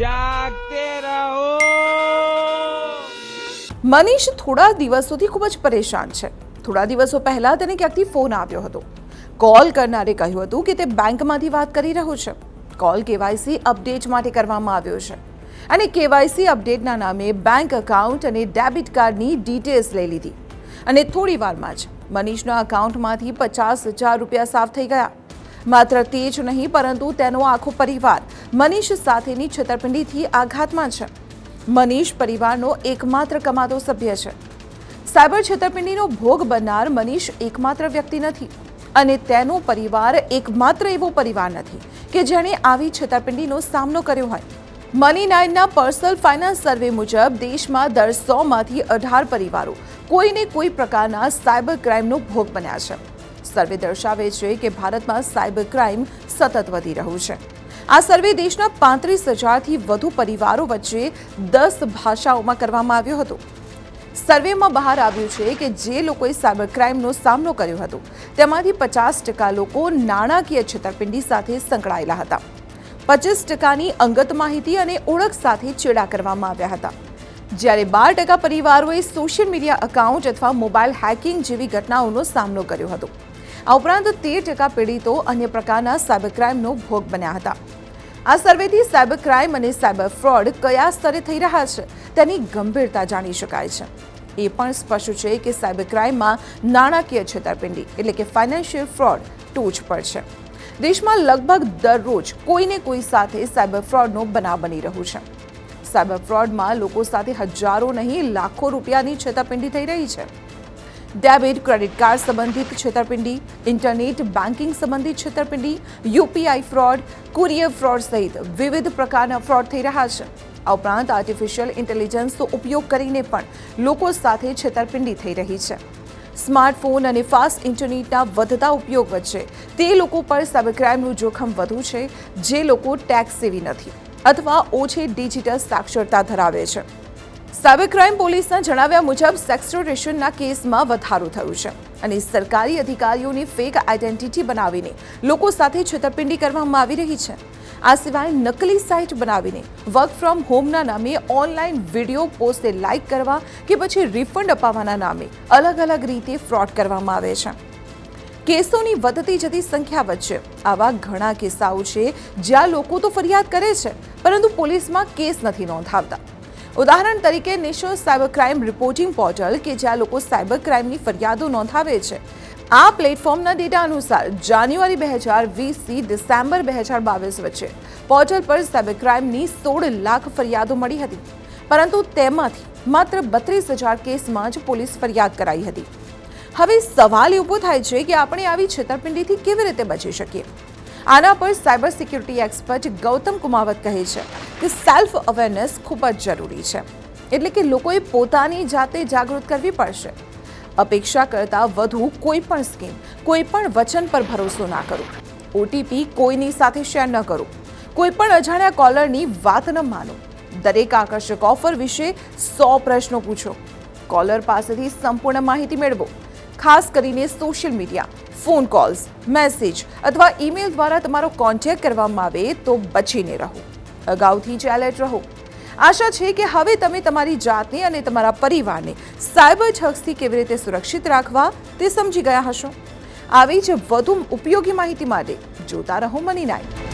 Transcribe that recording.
જાગતે રહો. મનીષ થોડા દિવસોથી ખૂબ જ પરેશાન છે. થોડા દિવસો પહેલા તેને ક્યાંકથી ફોન આવ્યો હતો. કોલ કરનારે કહ્યું હતું કે તે બેંકમાંથી વાત કરી રહ્યો છે. કોલ કેવાયસી અપડેટ માટે કરવામાં આવ્યો છે. અને કેવાયસી અપડેટના નામે બેંક એકાઉન્ટ અને ડેબિટ કાર્ડની ડિટેલ્સ લઈ લીધી. અને થોડી વારમાં જ મનીષના એકાઉન્ટમાંથી પચાસ હજાર રૂપિયા સાફ થઈ ગયા. માત્ર તે જ નહીં, પરંતુ તેનો આખો પરિવાર મનીષ સાથેની છેતરપિંડીથી આઘાતમાં છે. મનીષ પરિવારનો એકમાત્ર કમાતો સભ્ય છે. સાયબર છેતરપિંડીનો ભોગ બનનાર મનીષ એકમાત્ર વ્યક્તિ નથી અને તેનો પરિવાર એકમાત્ર એવો પરિવાર નથી કે જેણે આવી છેતરપિંડીનો સામનો કર્યો હોય. મની નાઇનના પર્સનલ ફાઇનાન્સ સર્વે મુજબ દેશમાં દર સોમાંથી અઢાર પરિવારો કોઈને કોઈ પ્રકારના સાયબર ક્રાઇમનો ભોગ બન્યા છે. સર્વે દર્શાવે છે કે ભારતમાં સાયબર ક્રાઇમ સતત વધી રહ્યું છે. આ સર્વે દેશના પાંત્રીસ હજારથી વધુ પરિવારો વચ્ચે દસ ભાષાઓમાં કરવામાં આવ્યો હતો. સર્વેમાં બહાર આવ્યું છે કે જે લોકોએ સાયબર ક્રાઇમનો સામનો કર્યો હતો, તેમાંથી પચાસ ટકા લોકો નાણાકીય છેતરપિંડી સાથે સંકળાયેલા હતા. પચીસ ટકાની અંગત માહિતી અને ઓળખ સાથે ચેડા કરવામાં આવ્યા હતા. જ્યારે બાર ટકા પરિવારોએ સોશિયલ મીડિયા એકાઉન્ટ અથવા મોબાઈલ હેકિંગ જેવી ઘટનાઓનો સામનો કર્યો હતો. આ ઉપરાંત તેર ટકા પીડિતો અન્ય પ્રકારના સાયબર ક્રાઇમનો ભોગ બન્યા હતા. આ સર્વેથી સાયબર ક્રાઇમ અને સાયબર ફ્રોડ કયા સ્તરે થઈ રહ્યા છે તેની ગંભીરતા જાણી શકાય છે. એ પણ સ્પષ્ટ છે કે સાયબર ક્રાઇમમાં નાણાકીય છેતરપિંડી એટલે કે ફાઇનાન્શિયલ ફ્રોડ ટોચ પર છે. દેશમાં લગભગ દરરોજ કોઈને કોઈ સાથે સાયબર ફ્રોડનો બનાવ બની રહ્યું છે. સાયબર ફ્રોડમાં લોકો સાથે હજારો નહીં લાખો રૂપિયાની છેતરપિંડી થઈ રહી છે. ડેબિટ, ક્રેડિટ કાર્ડ સંબંધિત છેતરપિંડી, ઇન્ટરનેટ બેન્કિંગ સંબંધિત છેતરપિંડી, યુપીઆઈ ફ્રોડ, કુરિયર ફ્રોડ સહિત વિવિધ પ્રકારના ફ્રોડ થઈ રહ્યા છે. આ ઉપરાંત આર્ટિફિશિયલ ઇન્ટેલિજન્સનો ઉપયોગ કરીને પણ લોકો સાથે છેતરપિંડી થઈ રહી છે. સ્માર્ટફોન અને ફાસ્ટ ઇન્ટરનેટના વધતા ઉપયોગ વચ્ચે તે લોકો પર સાયબર ક્રાઇમનું જોખમ વધુ છે, જે લોકો ટેક્સ સેવી નથી, અથવા ઓછી ડિજિટલ સાક્ષરતા ધરાવે છે. સાયબર ક્રાઇમ પોલીસના જણાવ્યા મુજબ સેક્સ્ટોરેશનના કેસમાં વધારો થયો છે અને સરકારી અધિકારીઓની ફેક આઈડેન્ટિટી બનાવીને લોકો સાથે છેતરપિંડી કરવામાં આવી રહી છે. આ સિવાય નકલી સાઇટ બનાવીને વર્ક ફ્રોમ હોમના નામે ઓનલાઈન વીડિયો પોસ્ટને લાઇક કરવા કે પછી રિફંડ અપાવવાના નામે અલગ અલગ રીતે ફ્રોડ કરવામાં આવે છે. કેસોની વધતી જતી સંખ્યા વચ્ચે આવા ઘણા કિસ્સાઓ છે જ્યાં લોકો તો ફરિયાદ કરે છે, પરંતુ પોલીસમાં કેસ નથી નોંધાવતા. ઉદાહરણ તરીકે national cyber crime reporting portal કે જ્યાં લોકો સાયબર ક્રાઇમની ફરિયાદો નોંધાવે છે. આ પ્લેટફોર્મના ડેટા અનુસાર જાન્યુઆરી બે હજાર વીસથી ડિસેમ્બર બે હજાર બાવીસ વચ્ચે પોર્ટલ પર સાયબર ક્રાઇમની સોળ લાખ ફરિયાદો મળી હતી. પરંતુ તેમાંથી માત્ર બત્રીસ હજાર કેસમાં જ પોલીસ ફરિયાદ કરાઈ હતી. હવે સવાલ ઊભો થાય છે કે આપણે આવી છેતરપિંડીથી કેવી રીતે બચી શકીએ? આના પર cyber security expert Gautam Kumawat કહે છે કે સેલ્ફ અવેરનેસ ખૂબ જ જરૂરી છે. એટલે કે લોકોએ પોતાની જાતે જાગૃત કરવી પડશે. અપેક્ષા કરતાં વધુ કોઈ પણ સ્કીમ, કોઈ પણ વચન પર ભરોસો ના કરો. ઓટીપી કોઈની સાથે શેર ન કરો. કોઈ પણ અજાણ્યા કોલરની વાત ન માનો. દરેક આકર્ષક ઓફર વિશે સો પ્રશ્નો પૂછો. કોલર પાસેથી સંપૂર્ણ માહિતી મેળવો. ખાસ કરીને social media phone calls, message અથવા ઈમેલ દ્વારા તમારો કોન્ટેક્ટ કરવામાં આવે તો બચીને રહો. અગાઉથી જ એલર્ટ રહો. આશા છે કે હવે તમે તમારી જાતને અને તમારા પરિવારને સાયબર ઠગ્સથી કેવી રીતે સુરક્ષિત રાખવા તે સમજી ગયા હશો. આવી જ વધુ ઉપયોગી માહિતી માટે જોતા રહો મની નાઇટ